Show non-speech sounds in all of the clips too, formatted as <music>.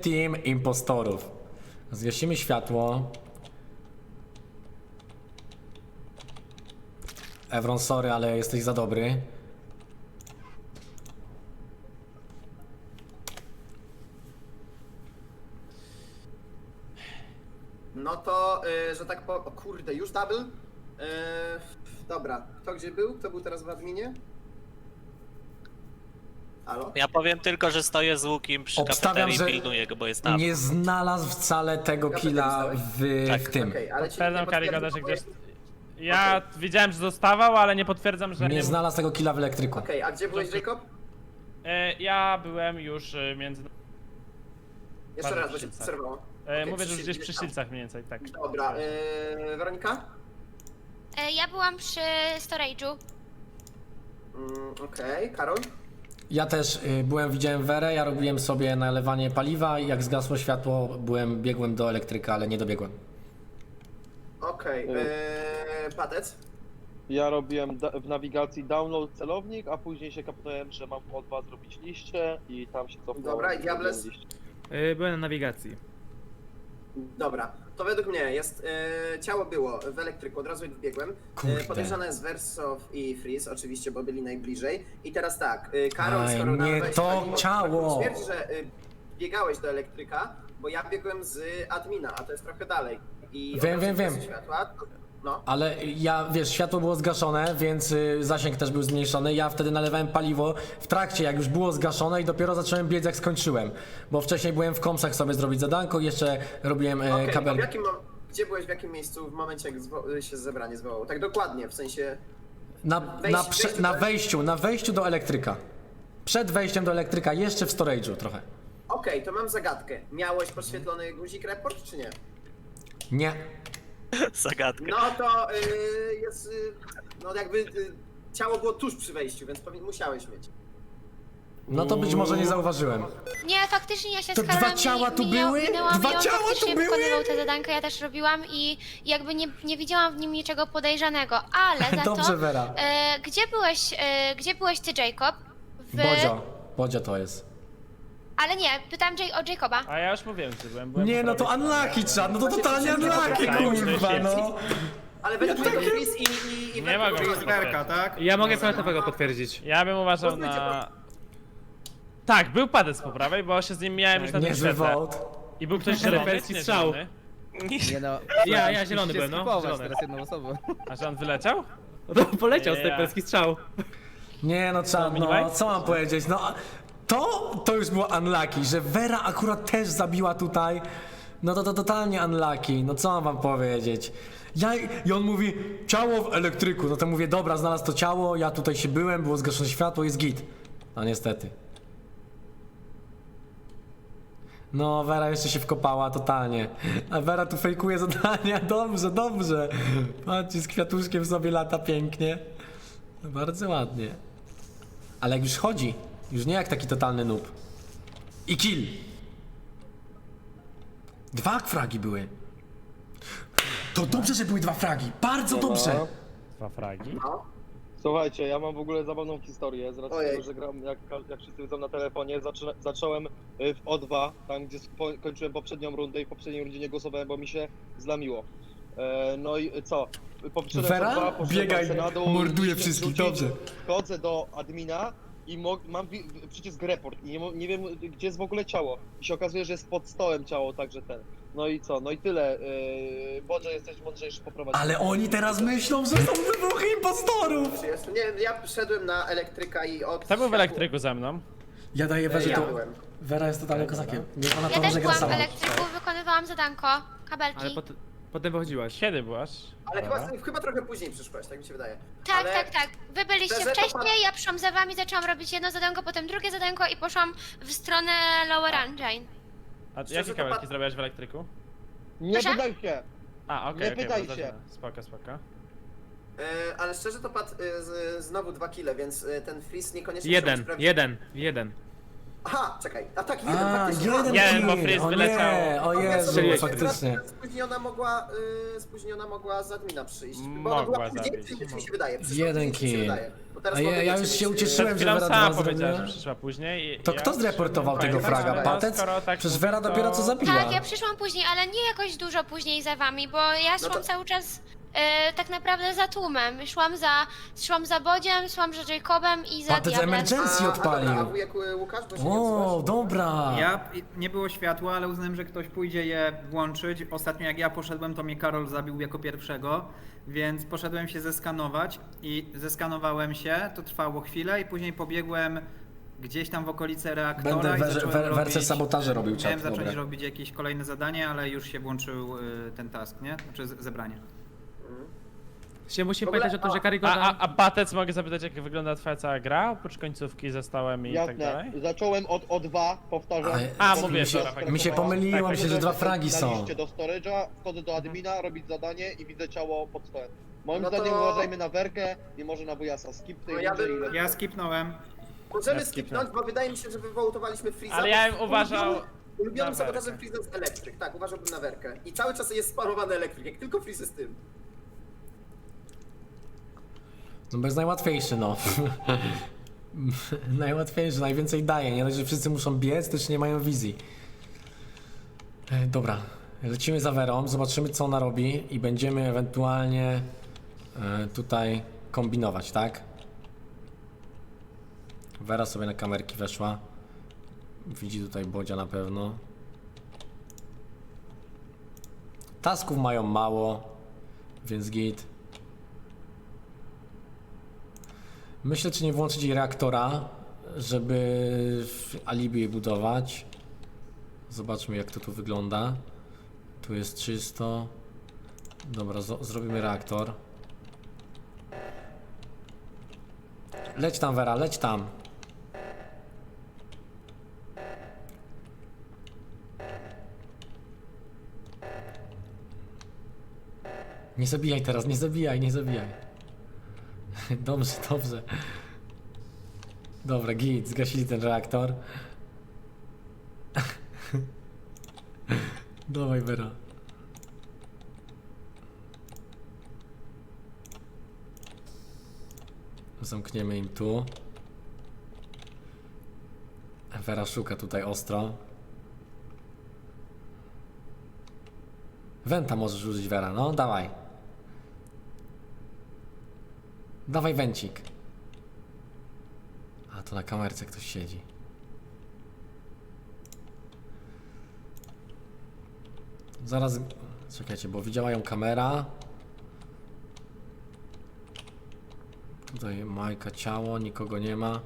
team impostorów. Zgasimy światło. Evron, sorry, ale jesteś za dobry. No to, y, że tak po... O kurde, już double? Y, dobra, kto gdzie był? Kto był teraz w adminie? Halo? Ja powiem tylko, że stoję z łukiem przy Obstawiam, kafeterii że i pilnuję go, bo jest tam. Nie znalazł wcale tego killa w, Tak, w tym. Okej, ale ci nie Karigada, że gdzieś... Ja wiedziałem, że dostawał, ale nie potwierdzam, że... Nie znalazł tego killa w elektryku. Okej, a gdzie byłeś, Jacob? E, ja byłem już e, między... Jeszcze Bardzo raz, bo się przerwało. E, Okej, mówię, że już gdzieś przy Szylcach mniej więcej, tak. Dobra, y, Weronika? E, Ja byłam przy storage'u. Mm, Okej, Karol? Ja też y, byłem, widziałem Werę, ja robiłem sobie nalewanie paliwa i jak zgasło światło, byłem, biegłem do elektryka, ale nie dobiegłem. Okej, Y. y, Patec? Ja robiłem da- w nawigacji download celownik, a później się kapnąłem, że mam o dwa zrobić liście i tam się cofnąłem. Dobra, i zrobiłem Diables? liście. Y, Byłem na nawigacji. Dobra, to według mnie jest, y, ciało było w elektryku, od razu jak wbiegłem. Kurde. Y, podejrzane jest Wersow i Freeze, oczywiście, bo byli najbliżej. I teraz tak, y, Karol, Aj, skoro nie nadawałeś to paliwo, ciało! Twierdzi, że y, biegałeś do elektryka, bo ja biegłem z admina, a to jest trochę dalej. I Wiem, od razu wiem, wiem. Światła, to, no, Ale ja, wiesz, światło było zgaszone, więc y, zasięg też był zmniejszony. Ja wtedy nalewałem paliwo w trakcie, jak już było zgaszone i dopiero zacząłem biec, jak skończyłem. Bo wcześniej byłem w komsach sobie zrobić zadanko i jeszcze robiłem e, Okej, to kabel. w jakim, mom- gdzie byłeś w jakim miejscu w momencie, jak zwo- się zebranie zwołało? Tak dokładnie, w sensie... Na, Wejść- na, prze, wejść na wejściu, na wejściu do elektryka. Przed wejściem do elektryka, jeszcze w storage'u trochę. Okej, to mam zagadkę. Miałeś podświetlony guzik report, czy nie? Nie. <laughs> Zagadka. No to y, jest, y, no jakby y, ciało było tuż przy wejściu, więc powin- musiałeś mieć. No to być może nie zauważyłem. Nie, faktycznie ja się To z dwa Karolem ciała tu były? minęłam Dwa i on ciała tu faktycznie były? wykonywał te zadanka, ja też robiłam i jakby nie, nie widziałam w nim niczego podejrzanego, ale za <laughs> Dobrze, to... Wera. E, gdzie byłeś, e, gdzie byłeś ty, Jacob? W... Bodzio. Bodzio to jest. Ale nie, pytam Jay o Jacoba. A ja już mówiłem, że byłem. byłem Nie, no to unlucky czad, no to totalnie unlucky, kurwa, no. Ale według mnie to Chris i, i, i Nie ma go. Tak? Ja mogę fioletowego potwierdzić. Ja bym uważał na... Tak, był padec po prawej, bo się z nim miałem już na tym Niezły świetle. I był ktoś zielony, nie strzał. zielony. Nie no, <laughs> ja, ja zielony byłem, no. Zielony. teraz jedną osobą. A że on wyleciał? No, poleciał Nie. snajperski strzał. Nie no czad, no co mam powiedzieć, no to, to już było unlucky, że Vera akurat też zabiła tutaj, no to to totalnie unlucky, no co mam wam powiedzieć. Ja, I on mówi, ciało w elektryku, no to mówię, dobra, znalazł to ciało, ja tutaj się byłem, było zgaszone światło, jest git. No niestety. No, Vera jeszcze się wkopała totalnie. A Vera tu fejkuje zadania. <laughs> Dobrze, dobrze. Patrzcie, z kwiatuszkiem sobie lata pięknie. Bardzo ładnie. Ale jak już chodzi, już nie jak taki totalny noob. I kill. Dwa fragi były. To dobrze, że były dwa fragi. Bardzo dobrze. No. Dwa fragi. No. Słuchajcie, ja mam w ogóle zabawną historię, z racji Ojej. tego, że gram, jak, jak wszyscy widzą na telefonie, zaczę, zacząłem y, w O2, tam gdzie spo, kończyłem poprzednią rundę i w poprzedniej rundzie nie głosowałem, bo mi się zlamiło. E, no i co? Poprzedłem Vera? O2, poszedłem Biegaj, sobie na dół, morduje wszystkich, dobrze. Wchodzę do admina i mo, mam wi- przycisk report i nie, mo- nie wiem gdzie jest w ogóle ciało. I się okazuje, że jest pod stołem ciało, także ten. No i co? No i tyle. Yy, Boże, jesteś mądrzejszy, poprowadź. Ale oni teraz myślą, że są dwóch impostorów. Czy jest? Nie, ja szedłem na elektryka i od... Kto był w elektryku ze mną? Ja daję Werze Ja to... byłem. Wera jest totalnie kozakiem. Niech ona Ja to też może gra byłam w sama. elektryku, wykonywałam zadanko, kabelki. Ale pot, potem wychodziłaś. Kiedy byłaś? Ale Dobra. chyba, chyba trochę później przyszłaś, tak mi się wydaje. Tak, Ale- tak, tak. Wy byliście Szczerze, to wcześniej, ja przyszłam za wami, zaczęłam robić jedno zadanko, potem drugie zadanko i poszłam w stronę Lower Engine. A Szczerze, jakie to kabelki pat- zrobiłaś w elektryku? Nie Proszę? pytaj się! A, okej, Nie okej, pytaj się. Spoko, spoko. E, ale szczerze to padł e, z, znowu dwa kile, więc e, ten freeze niekoniecznie Jeden, jeden, jeden. Aha, czekaj, a tak, jeden A, faktycznie. jeden Nie, kill. bo Freeze O wyleciał. nie, o Okej, Jezu, strzeliłeś. faktycznie. Spóźniona mogła, y, spóźniona mogła z admina przyjść. Bo Mogła ona była później, zabić. mi się wydaje. przyszła Jeden później, czy mi się kill. wydaje. Bo teraz A ja- mogę ja już się ucieszyłem. Przed że chwilą Vera sama dwa powiedziała, że zrobiła. przyszła później. i To ja kto zreportował tego pamiętam, fraga? ale Patec? skoro tak Przecież mówi, Vera dopiero co zabiła. Tak, ja przyszłam później, ale nie jakoś dużo później za wami, bo ja szłam to- cały czas e, tak naprawdę za tłumem. Szłam za, szłam za Bodziem, szłam za Jacobem i za Patec Diablem. emergency A, a odpalił. dobra, a wujek y, Łukasz, bo się nie O, odzywasz? dobra. Ja nie było światła, ale uznałem, że ktoś pójdzie je włączyć. Ostatnio jak ja poszedłem, to mnie Karol zabił jako pierwszego, więc poszedłem się zeskanować i zeskanowałem się, to trwało chwilę i później pobiegłem gdzieś tam w okolice reaktora Będę i wer- zacząłem wer- sabotaże robił Miałem czat, zacząć dobra. robić jakieś kolejne zadanie, ale już się włączył y, ten task, nie? Znaczy z- zebranie. Się musimy ogóle- pamiętać o tym, że A, Karygoda... a, a Patec mogę zapytać, jak wygląda twoja cała gra, oprócz końcówki ze stołem i tak Jasne, dalej? zacząłem od O2, powtarzam. Ale- A, mi mówię, się, dobra, faktycznie. mi się pomyliło, Tak, myślę, że dwa fragi na są. liście do storage'a, wchodzę do admina, robić zadanie i widzę ciało pod stołem. Moim No to- zdaniem uważajmy na werkę, nie może na wujasa. Skip tej No ja rundy bym-. Ja skipnąłem. Możemy Ja skipnąć, bo wydaje mi się, że wywołtowaliśmy Freeza. Ale ja bym uważał Ulubionym na sabotażem werkę. Freeza jest elektryk, tak, uważałbym na werkę. I cały czas jest sparowany elektryk, jak tylko Freeze jest tym. No jest najłatwiejszy, no. <laughs> najłatwiejszy, najwięcej daje. Nie że wszyscy muszą biec, też nie mają wizji. E, dobra, lecimy za Werą, zobaczymy co ona robi i będziemy ewentualnie e, tutaj kombinować, tak? Wera sobie na kamerki weszła. Widzi tutaj Bodzia na pewno. Tasków mają mało, więc git. Myślę, czy nie włączyć jej reaktora, żeby alibi budować. Zobaczmy, jak to tu wygląda. Tu jest czysto. Dobra, zrobimy reaktor. Leć tam, Vera, leć tam. Nie zabijaj teraz, nie zabijaj, nie zabijaj. <laughs> Dobrze, dobrze. Dobra, git, zgasili ten reaktor. <laughs> Dawaj, Vera. Zamkniemy im tu. Vera szuka tutaj ostro. Wenta możesz użyć, Vera, no dawaj. Dawaj węcik. A to na kamerce ktoś siedzi. Zaraz. Czekajcie, bo widziała ją kamera. Tutaj Majka ciało, nikogo nie ma.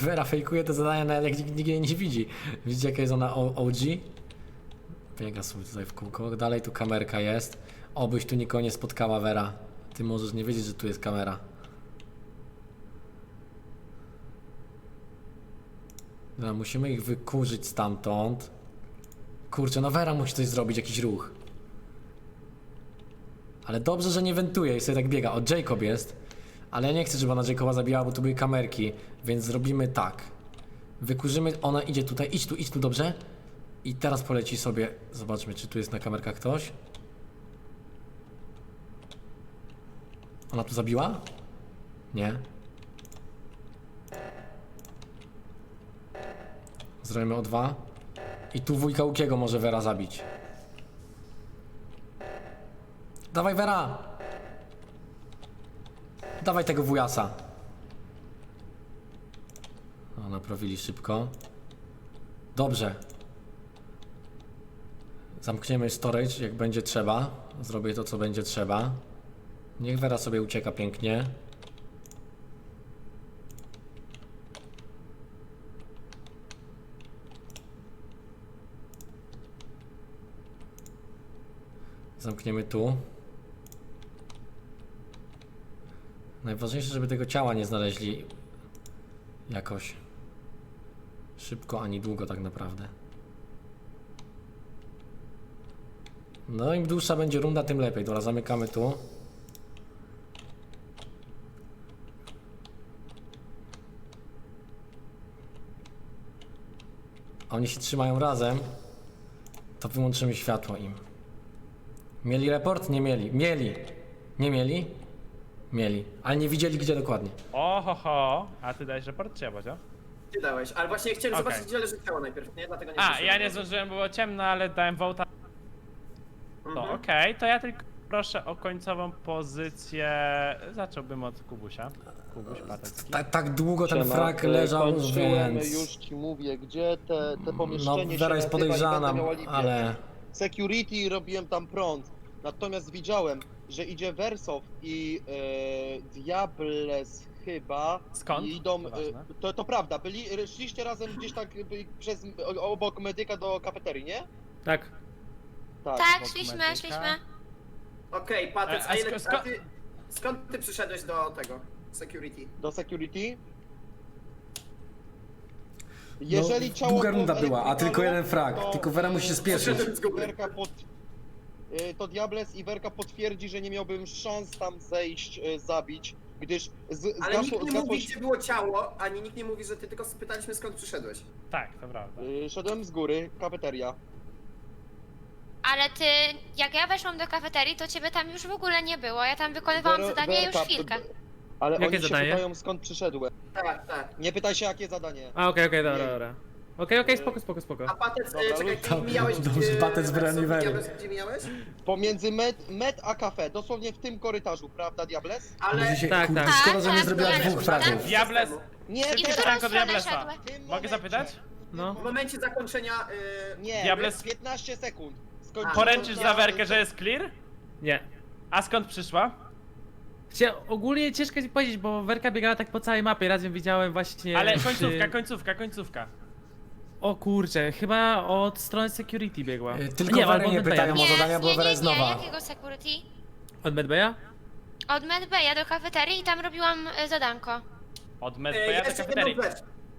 Vera fejkuje te zadania nawet jak nikt, jej nie widzi. Widzicie jaka jest ona OG? Biega sobie tutaj w kółko. Dalej tu kamerka jest. Obyś tu nikogo nie spotkała, Vera. Ty możesz nie wiedzieć, że tu jest kamera. Dobra, musimy ich wykurzyć stamtąd. Kurczę, no Vera musi coś zrobić, jakiś ruch. Ale dobrze, że nie wentuje i sobie tak biega. O, Jacob jest. Ale ja nie chcę, żeby ona Jacoba zabijała, bo tu były kamerki. Więc zrobimy tak. Wykurzymy, ona idzie tutaj. Idź tu, idź tu, dobrze? I teraz poleci sobie. Zobaczmy, czy tu jest na kamerkach ktoś. Ona tu zabiła? Nie. Zrobimy o dwa. I tu wujka Łukiego może Vera zabić. Dawaj Vera! Dawaj tego wujasa. O, naprawili szybko. Dobrze. Zamkniemy storage, jak będzie trzeba. Zrobię to, co będzie trzeba. Niech Vera sobie ucieka pięknie. Zamkniemy tu. Najważniejsze, żeby tego ciała nie znaleźli jakoś szybko ani długo tak naprawdę. No im dłuższa będzie runda, tym lepiej. Dobra, zamykamy tu. Oni się trzymają razem. To wyłączymy światło im. Mieli report? Nie mieli. Mieli. Nie mieli? Mieli. Ale nie widzieli gdzie dokładnie. Oho, ho. A ty dajesz raport czy ja, Bodzio? Ty dałeś, ale właśnie chciałem Okej. zobaczyć, gdzie leży ciało najpierw, nie? Dlatego nie A, ja nie zdążyłem, było ciemno, ale dałem wołta. To Mhm. okej, to ja tylko proszę o końcową pozycję. Zacząłbym od Kubusia. Kubuś Patecki. Tak, tak długo ten Siema, frak e, leżał, kończyłem, więc... już ci mówię, gdzie te, te No, pomieszczenie jest nazywa podejrzana, będę miał alibi. ale... Security robiłem tam prąd. Natomiast widziałem, że idzie Wersow i e, Diables chyba. Skąd? I idą. Nieważne. E, to, to prawda, byli, szliście razem gdzieś tak e, przez obok medyka do kafeterii, nie? Tak. Tak. Tak, szliśmy, szliśmy. Okej, Patec, E, a, a ile, a sko- ty, skąd ty przyszedłeś do tego security? Do security. Jeżeli no, ciało długa runda była, a tylko jeden frag. to, Tylko Wera musi się spieszyć. Werka pod... e, To Diables i Werka potwierdzi, że nie miałbym szans tam zejść, e, zabić, gdyż z, Ale zgasło, nikt nie zgasło, mówi, gdzie było ciało, ani nikt nie mówi, że ty tylko spytaliśmy, skąd przyszedłeś. Tak, to prawda. e, Szedłem z góry, kafeteria. Ale ty, jak ja weszłam do kafeterii, to ciebie tam już w ogóle nie było. Ja tam wykonywałam Wer- zadanie już chwilkę. Ale Jakie oni się zadanie? pytają skąd przyszedłem. Tak, tak. Nie pytaj się jakie zadanie. A, okej, okej, dobra, dobra. Okej, okej, spoko, spoko, spoko. A Patec, Dobra, e, czekaj, luz. ty mijałeś Dobrze, gdzie... Patec. Diables, Gdzie mijałeś? Pomiędzy med, med a kafe, dosłownie w tym korytarzu, prawda Diables? Ale... Się, Tak, kurde, tak. szkoda, że nie Tak, zrobiła tak, dwóch tak. fragów. Diables! Nie, I w którą stronę Diablesa. szedłeś? w tym Mogę zapytać? No. W momencie zakończenia... e, Nie, Diables- 15 sekund. Skończyłem. Poręczysz Ja- za werkę, że jest clear? Nie. A skąd przyszła? Chcia, ogólnie ciężko ci powiedzieć, bo Werka biegała tak po całej mapie, raz ją widziałem właśnie... Ale przy- końcówka, końcówka, końcówka. O kurczę, chyba od strony security biegła. Y, tylko nie, Werę albo od nie Medbaya. pytają. Nie, zadania, bo nie, Wera nie, jest nie, nowa. jakiego security? Od Medbaya? Od Medbaya do kafeterii i tam robiłam e, zadanko. Od E, Medbaya do jeszcze kafeterii.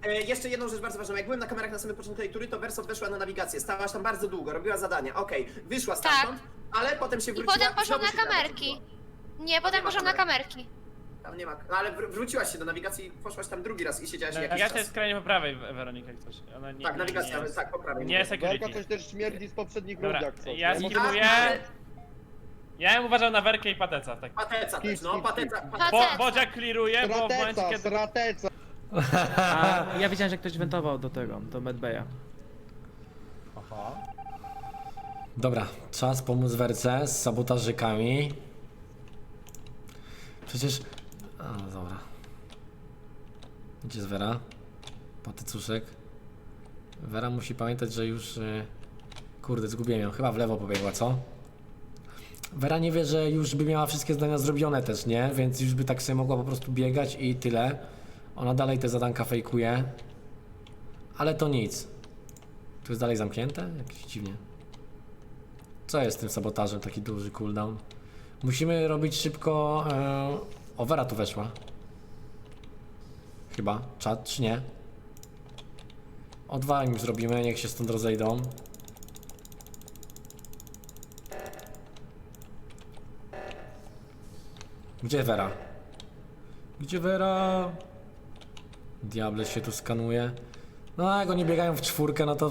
E, jeszcze jedną rzecz bardzo ważną. Jak byłem na kamerach na samym początku tej tury, to Verso weszła na nawigację. Stałaś tam bardzo długo, robiła zadania. Okej, wyszła stamtąd, ale potem się Tak. I wróciła. potem poszłam znowu na się kamerki. Nie, potem ma poszłam na kamerki. Tam nie ma. No ale wr- wróciłaś się do nawigacji, poszłaś tam drugi raz i siedziałaś jakiś Nawigacja czas. jest skrajnie po prawej, Weronika, jak coś. Ona nie, Tak, nie, nawigacja, nie jest. tak, po prawej. Nie Werka security. coś też śmierdzi z poprzednich Dobra, rund jak coś. ja ale Ja bym uważał na werkę i pateca, tak. Pateca też, no, pateca. pateca. Bo, Pateca. Bodzia clearuje, bo w momencie Strateca, kiedy... strateca. A <laughs> ja widziałem, że ktoś wentował do tego, do Medbaya. Oho. Dobra, czas pomóc Werce z sabotażykami. Przecież... A, dobra. Gdzie jest Wera? Patycuszek. Wera musi pamiętać, że już... y, Kurde, zgubiłem ją. Chyba w lewo pobiegła, co? Wera nie wie, że już by miała wszystkie zadania zrobione też, nie? Więc już by tak sobie mogła po prostu biegać i tyle. Ona dalej te zadanka fejkuje. Ale to nic. Tu jest dalej zamknięte? Jakieś dziwnie. Co jest z tym sabotażem, taki duży cooldown? Musimy robić szybko... E... O, Vera tu weszła. Chyba. Czat, czy nie? O dwa im zrobimy, niech się stąd rozejdą. Gdzie Vera? Gdzie Vera? Diable się tu skanuje. No jak oni biegają w czwórkę, no to...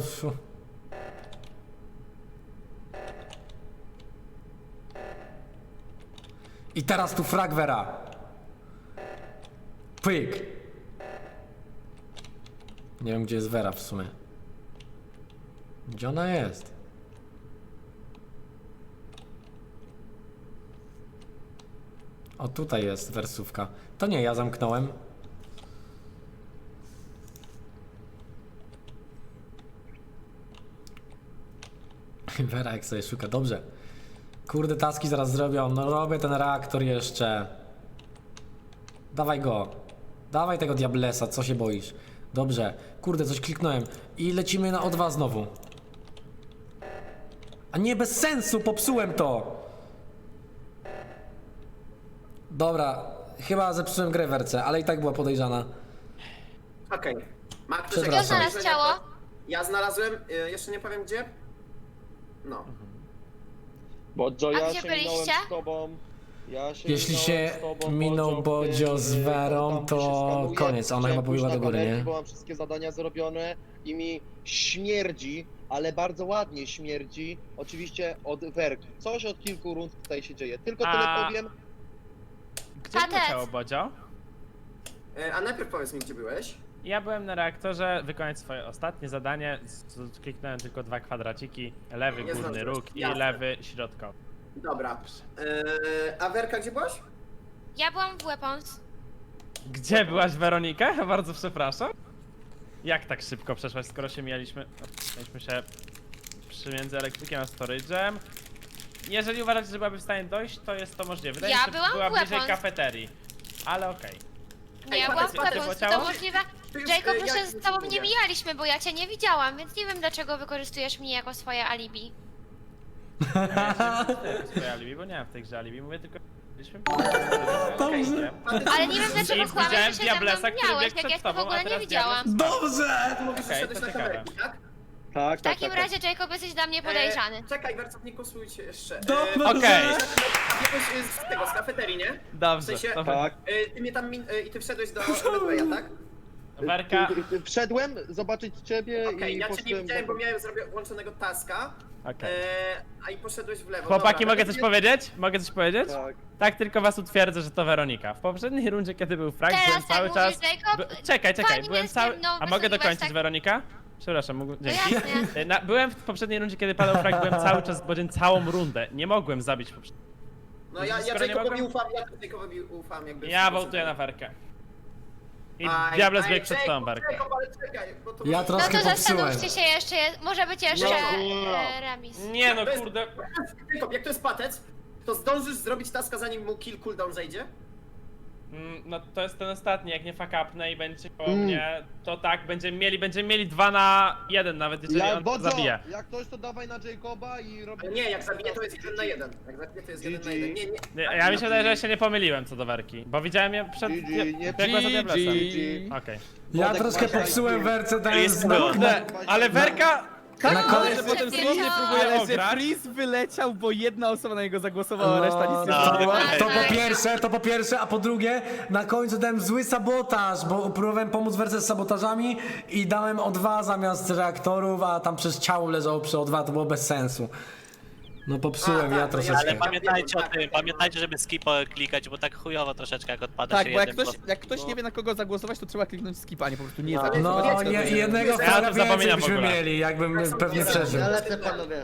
I teraz tu frag Vera. Pyk. Nie wiem gdzie jest Vera w sumie. Gdzie ona jest? O tutaj jest wersówka. To nie ja zamknąłem. Vera jak sobie szuka. Dobrze. Kurde, taski zaraz zrobią. No robię ten reaktor jeszcze. Dawaj go. Dawaj tego Diablesa, co się boisz? Dobrze. Kurde, coś kliknąłem. I lecimy na O2 znowu. A nie, bez sensu, popsułem to. Dobra, chyba zepsułem grę w RC, ale i tak była podejrzana. Okej. Ma ktoś Przepraszam. jakieś znalazł ciało? Ja znalazłem, y, jeszcze nie powiem gdzie. No. Bo Joe, ja gdzie sięgnąłem byliście? z tobą. Ja się Jeśli minąłem się z tobą, minął Bodzio, z Werą, tam to się skanuje, koniec, ona chciałem chyba pójść do na góry, kamerki, nie? Bo mam wszystkie zadania zrobione i mi śmierdzi, ale bardzo ładnie śmierdzi, oczywiście od werki. Coś od kilku rund tutaj się dzieje. Tylko tyle A- powiem, Gdzie Patec. ciało, Bodzio? E, A najpierw powiedz mi, gdzie byłeś? Ja byłem na reaktorze wykonać swoje ostatnie zadanie. z- z- Kliknąłem tylko dwa kwadraciki. Lewy Nie górny zdążyłeś. róg i Jasne. lewy środkowy. Dobra. E, A Werka, gdzie byłaś? Ja byłam w Weapons. Gdzie byłaś, Weronika? <laughs> Bardzo przepraszam. Jak tak szybko przeszłaś, skoro się mijaliśmy? Mieliśmy się przymiędzy elektrykiem a storage'em. Jeżeli uważacie, że byłaby w stanie dojść, to jest to możliwe. Wydaje Ja mi się, że byłam była w bliżej Weapons. kafeterii. Ale okej. Nie, ja Ej, Patec, Weapons, Patec, to możliwe. Ty już, Jacob, e, proszę, jak z tobą mówię. nie mijaliśmy, bo ja cię nie widziałam, więc nie wiem dlaczego wykorzystujesz mnie jako swoje alibi. <laughs> Swoje alibi, bo nie mam w tej grze alibi, mówię tylko... Byliśmy Dobrze. Ale nie wiem dlaczego kłamiesz, widziałem że się ze mną Diablesa, który miałeś, biegł jak ja przed cię w tobą, a ogóle nie teraz widziałam. Dobrze! Ty mówisz, że Okej, szedłeś to na ciekawe. kamerki, tak? Tak, W tak, takim tak. razie, Jacob, jesteś dla mnie podejrzany. E, czekaj, pracowniku, słuchajcie jeszcze. E, Dobrze. Okej. Biegłeś z tego, z kafeterii, nie? W Dobrze, sensie, dobra. Tak. e, ty mnie tam, min- e, i ty wszedłeś do Medwaya, tak? Werka, Y, y, Wszedłem zobaczyć ciebie Okej, i ja cię nie poszedłem widziałem, bo miałem zrobię włączonego taska, okej. e, a i poszedłeś w lewo. Chłopaki, Dobra, mogę coś powiedzieć? Mogę coś powiedzieć? Tak. Tak, tylko was utwierdzę, że to Weronika. W poprzedniej rundzie, kiedy był Frank, Teraz byłem tak cały mówisz, czas... Jacob? By... Czekaj, czekaj, Fajnie byłem cały... ze mną A mogę wysłuchiwać dokończyć, tak- Weronika? Przepraszam, mógł... No dzięki. jasne. Na, byłem w poprzedniej rundzie, kiedy padał Frank, byłem cały czas godzin całą rundę. Nie mogłem zabić poprzedniej. No ja, ja Skoro nie Jacobowi mogłem- ufam, ja Jacobowi ufam, jakby... Ja wołtuję na Werkę. I Aj, Diables aj, przed tą Jacob, Werkę. Jacob, ale czekaj, bo to Ja może- troszkę No to popsułem. zastanówcie się jeszcze, je- może być jeszcze No. e, remis. Nie no, kurde. Jacob, jak to jest patec, to zdążysz zrobić taska zanim mu kill cooldown zejdzie? Mm, No to jest ten ostatni, jak nie fuck upnę i będzie koło Mm. mnie, to tak, będziemy mieli, będziemy mieli 2 na 1 nawet, jeżeli Ja, on Bodzio, zabije. jak ktoś to dawaj na Jacoba i robi... Nie, jak zabiję to jest jeden na jeden. Jak zabiję to jest jeden na jeden. Nie, nie. Nie, Ja mi się wydaje, że się nie pomyliłem co do Werki, bo widziałem je przed... GG, nie- nie biegła za Diablesem. GG. Okej. Ja Wodek troszkę masz popsułem IQ. werce, dając Jest znak Kurde, ale Werka... na ale koniec. że potem słownie próbuje Ale że Freeze wyleciał, bo jedna osoba na niego zagłosowała, No, reszta nic nie no. zrobiła. To po pierwsze, to po pierwsze, a po drugie, na końcu dałem zły sabotaż, bo próbowałem pomóc werce z sabotażami i dałem O2 zamiast reaktorów, a tam przez ciało leżało przy O2, to było bez sensu. No popsułem A, tak, ja to ja- troszeczkę. Ale pamiętajcie o Tak, tym, tak. pamiętajcie, żeby skipo klikać, bo tak chujowo troszeczkę jak odpada Tak, się bo jak ktoś, jak ktoś nie wie na kogo zagłosować, to trzeba kliknąć skip, a nie po prostu nie No. zagłosować. No, to- jednego Ja to fraga więcej zapominam w byśmy ogóle. mieli, jakbym Tak pewnie przeżył. Ale- Lecę panowie.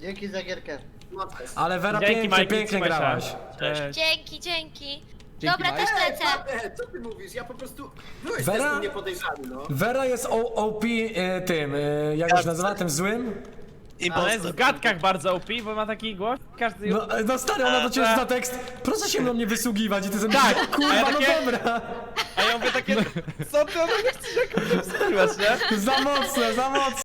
Dzięki za gierkę. No. Ale Vera Dzięki, pięknie, Majki, pięknie trzymaj się. grałaś. Cześć. Dzięki, dzięki. Dzięki, Dobra, Mike. też lecę. Co ty mówisz? Ja po prostu... Byłeś Vera? też u mnie podejrzany, no. Vera jest o, OP e, tym, e, jak się nazywa, tym złym? Ona jest w gadkach bardzo OP, bo ma taki głos, każdy... No, no stary, ona do ciebie rzuca tekst, proszę się mną nie wysługiwać i ty sobie Tak, myślisz, kurwa, a ja no takie- dobra. A ja mówię takie, co ty ona chcesz jak nie? Za mocne, za mocne.